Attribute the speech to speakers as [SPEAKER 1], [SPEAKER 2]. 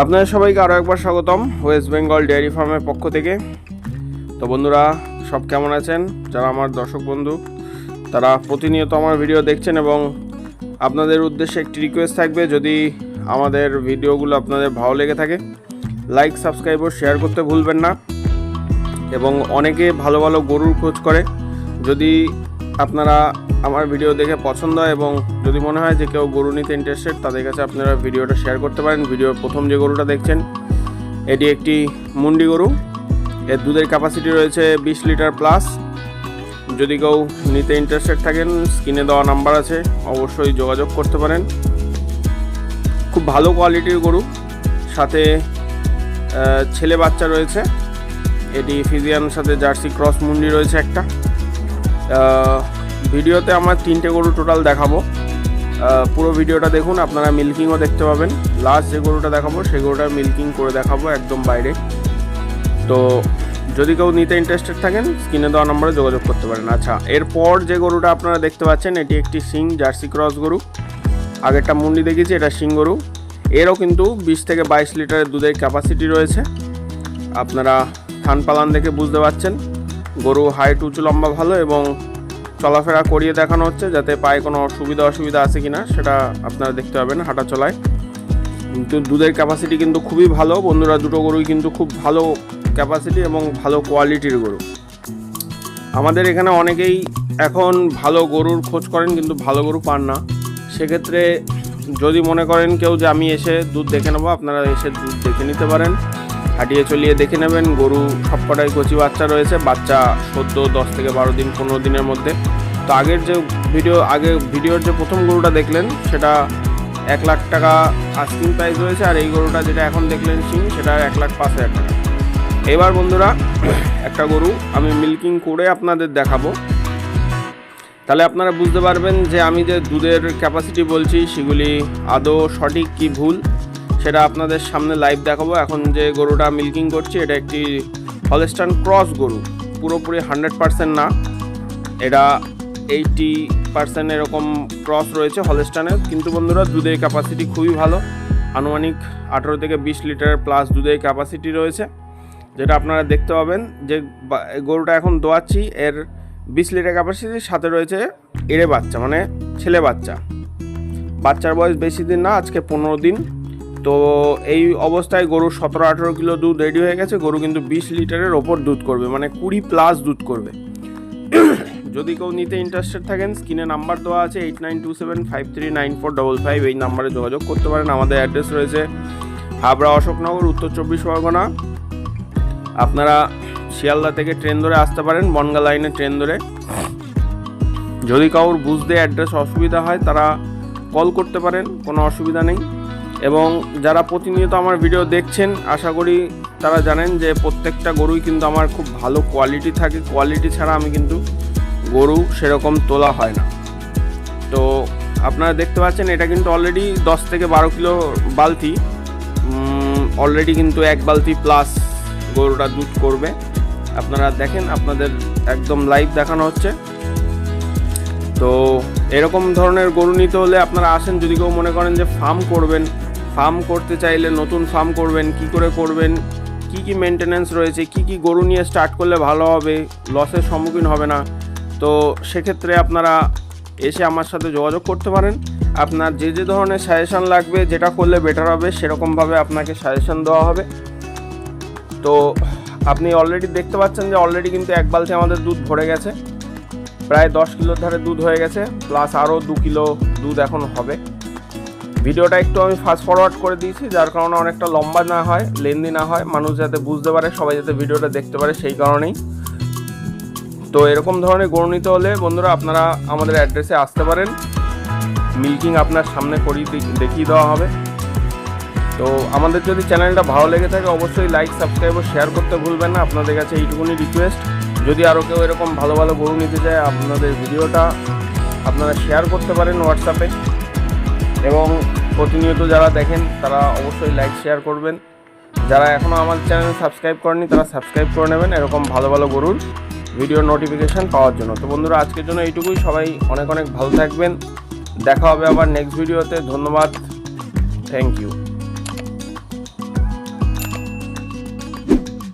[SPEAKER 1] আপনাদের সবাইকে আরও একবার স্বাগতম ওয়েস্ট বেঙ্গল ডেয়ারি ফার্মের পক্ষ থেকে। তো বন্ধুরা, সব কেমন আছেন? যারা আমার দর্শক বন্ধু, তারা প্রতিনিয়ত আমার ভিডিও দেখছেন এবং আপনাদের উদ্দেশ্যে একটি রিকোয়েস্ট থাকবে, যদি আমাদের ভিডিওগুলো আপনাদের ভালো লেগে থাকে লাইক সাবস্ক্রাইব ও শেয়ার করতে ভুলবেন না। এবং অনেকে ভালো ভালো গরুর খোঁজ করে। যদি আপনারা আমার ভিডিও দেখে পছন্দ হয় এবং যদি মনে হয় যে কেউ গরু নিতে ইন্টারেস্টেড তাদের কাছে আপনারা ভিডিওটা শেয়ার করতে পারেন। ভিডিওর প্রথম যে গরুটা দেখছেন, এটি একটি মুন্ডি গরু। এর দুধের ক্যাপাসিটি রয়েছে বিশ লিটার প্লাস যদি কেউ নিতে ইন্টারেস্টেড থাকেন স্ক্রিনে দেওয়া নাম্বার আছে, অবশ্যই যোগাযোগ করতে পারেন। খুব ভালো কোয়ালিটির গরু। সাথে ছেলে বাচ্চা রয়েছে। এটি ফিজিয়ান সাথে জার্সি ক্রস মুন্ডি রয়েছে একটা। ভিডিওতে আমার তিনটে গরু টোটাল দেখাবো। পুরো ভিডিওটা দেখুন, আপনারা মিল্কিংও দেখতে পাবেন। লাস্ট যে গরুটা দেখাবো, সেই গরুটা মিল্কিং করে দেখাবো একদম বাইরে। তো যদি কেউ নিতে ইন্টারেস্টেড থাকেন স্ক্রিনে দেওয়া নম্বরে যোগাযোগ করতে পারেন। আচ্ছা এরপর যে গরুটা আপনারা দেখতে পাচ্ছেন, এটি একটি সিং, জার্সি ক্রস গরু। আগেরটা মুন্ডি দেখেছি এটা সিং গরু। এরও কিন্তু বিশ থেকে বাইশ লিটারের দুধের ক্যাপাসিটি রয়েছে। আপনারা থান পালান দেখে বুঝতে পারছেন। গরু হাইট উঁচু, লম্বা, ভালো এবং চলাফেরা করিয়ে দেখানো হচ্ছে যাতে পায়ে কোনো অসুবিধা অসুবিধা আছে কি না সেটা আপনারা দেখতে পাবেন হাঁটা চলায় কিন্তু দুধের ক্যাপাসিটি কিন্তু খুবই ভালো, বন্ধুরা দুটো গরুই কিন্তু খুব ভালো ক্যাপাসিটি এবং ভালো কোয়ালিটির গরু। আমাদের এখানে অনেকেই এখন ভালো গরুর খোঁজ করেন কিন্তু ভালো গরু পান না। সেক্ষেত্রে যদি মনে করেন কেউ যে আমি এসে দুধ দেখে নেব, আপনারা এসে দুধ দেখে নিতে পারেন। হাঁটিয়ে চলিয়ে দেখে নেবেন। গরু সবকটাই কচি বাচ্চা রয়েছে, বাচ্চা সদ্য দশ থেকে বারো দিন, পনেরো দিনের মধ্যে। তো আগের যে ভিডিও, আগে ভিডিওর যে প্রথম গরুটা দেখলেন, সেটা এক লাখ টাকা আস্কিং প্রাইস রয়েছে, আর এই গরুটা যেটা এখন দেখলেন সিং সেটা এক লাখ পাঁচ হাজার টাকা। এবার বন্ধুরা, একটা গরু আমি মিল্কিং করে আপনাদের দেখাবো। তাহলে আপনারা বুঝতে পারবেন যে আমি যে দুধের ক্যাপাসিটি বলছি, সেগুলি আদৌ সঠিক কি ভুল? সেটা আপনাদের সামনে লাইভ দেখাবো। এখন যে গরুটা মিল্কিং করছি, এটা একটি হলস্টান ক্রস গরু। পুরোপুরি হান্ড্রেড পার্সেন্ট না। এটা এইটি পার্সেন্ট এরকম ক্রস রয়েছে হলস্টানের কিন্তু বন্ধুরা, দুধের ক্যাপাসিটি খুবই ভালো। আনুমানিক আঠেরো থেকে বিশ লিটার প্লাস দুধের ক্যাপাসিটি রয়েছে। যেটা আপনারা দেখতে পাবেন যে গরুটা এখন দোয়াচ্ছি। এর বিশ লিটার ক্যাপাসিটির সাথে রয়েছে এড়ে বাচ্চা মানে ছেলে বাচ্চা। বাচ্চার বয়স বেশি দিন না, আজকে পনেরো দিন। তো এই অবস্থায় গরু সতেরো, আঠেরো কিলো দুধ রেডি হয়ে গেছে। গরু কিন্তু বিশ লিটারের ওপর দুধ করবে মানে কুড়ি প্লাস দুধ করবে। যদি কেউ নিতে ইন্টারেস্টেড থাকেন স্ক্রিনে নাম্বার দেওয়া আছে eight nine two seven five three nine four double five এই নাম্বারে যোগাযোগ করতে পারেন। আমাদের অ্যাড্রেস রয়েছে হাবড়া অশোকনগর, উত্তর চব্বিশ পরগনা। আপনারা শিয়ালদা থেকে ট্রেন ধরে আসতে পারেন, বনগা লাইনে ট্রেন ধরে। যদি কারোর বুঝতে অ্যাড্রেস অসুবিধা হয়, তারা কল করতে পারেন, কোনো অসুবিধা নেই। এবং যারা প্রতিনিয়ত আমার ভিডিও দেখছেন, আশা করি তারা জানেন যে প্রত্যেকটা গরুই কিন্তু আমার খুব ভালো কোয়ালিটি থাকে। কোয়ালিটি ছাড়া আমি কিন্তু গরু সেরকম তোলা হয় না। তো আপনারা দেখতে পাচ্ছেন, এটা কিন্তু অলরেডি দশ থেকে বারো কিলো বালতি। অলরেডি কিন্তু এক বালতি প্লাস গরুটা দুধ করবে। আপনারা দেখেন, আপনাদের একদম লাইভ দেখানো হচ্ছে। তো এরকম ধরনের গরু নিতে হলে আপনারা আসেন, যদি কেউ মনে করেন যে ফার্ম করবেন ফার্ম করতে চাইলে নতুন ফার্ম করবেন, কি করে করবেন, কি কি মেনটেনেন্স রয়েছে, কি কি গরু নিয়ে স্টার্ট করলে ভালো হবে লসের সম্মুখীন হবে না। তো সেক্ষেত্রে আপনারা এসে আমার সাথে যোগাযোগ করতে পারেন। আপনার যে যে ধরনের সাজেশান লাগবে, যেটা করলে বেটার হবে, সেরকমভাবে আপনাকে সাজেশান দেওয়া হবে। তো আপনি অলরেডি দেখতে পাচ্ছেন যে অলরেডি কিন্তু এক বালতি আমাদের দুধ ভরে গেছে। প্রায় দশ কিলোর ধারে দুধ হয়ে গেছে প্লাস আরও দু কিলো দুধ এখন হবে। ভিডিওটা একটু আমি ফাস্ট ফরওয়ার্ড করে দিয়েছি, যার কারণে অনেকটা লম্বা না হয় লেন্দি না হয়, মানুষ যাতে বুঝতে পারে, সবাই যাতে ভিডিওটা দেখতে পারে সেই কারণেই। তো এরকম ধরনের গরু নিতে হলে বন্ধুরা আপনারা আমাদের অ্যাড্রেসে আসতে পারেন। মিল্কিং আপনার সামনে করিয়ে দেখিয়ে দেওয়া হবে। তো আমাদের যদি চ্যানেলটা ভালো লেগে থাকে, অবশ্যই লাইক সাবস্ক্রাইব ও শেয়ার করতে ভুলবেন না। আপনাদের কাছে এইটুকুনি রিকোয়েস্ট যদি আরও কেউ এরকম ভালো ভালো গরু নিতে চায়, আপনাদের ভিডিওটা আপনারা শেয়ার করতে পারেন হোয়াটসঅ্যাপে এবং প্রতিনিয়ত যারা দেখেন, তারা অবশ্যই লাইক শেয়ার করবেন। যারা এখনও আমার চ্যানেল সাবস্ক্রাইব করেনি তারা সাবস্ক্রাইব করে নেবেন। এরকম ভালো ভালো গরুর ভিডিও নোটিফিকেশান পাওয়ার জন্য। তো বন্ধুরা, আজকের জন্য এইটুকুই। সবাই অনেক অনেক ভালো থাকবেন। দেখা হবে আবার নেক্সট ভিডিওতে ধন্যবাদ। Thank you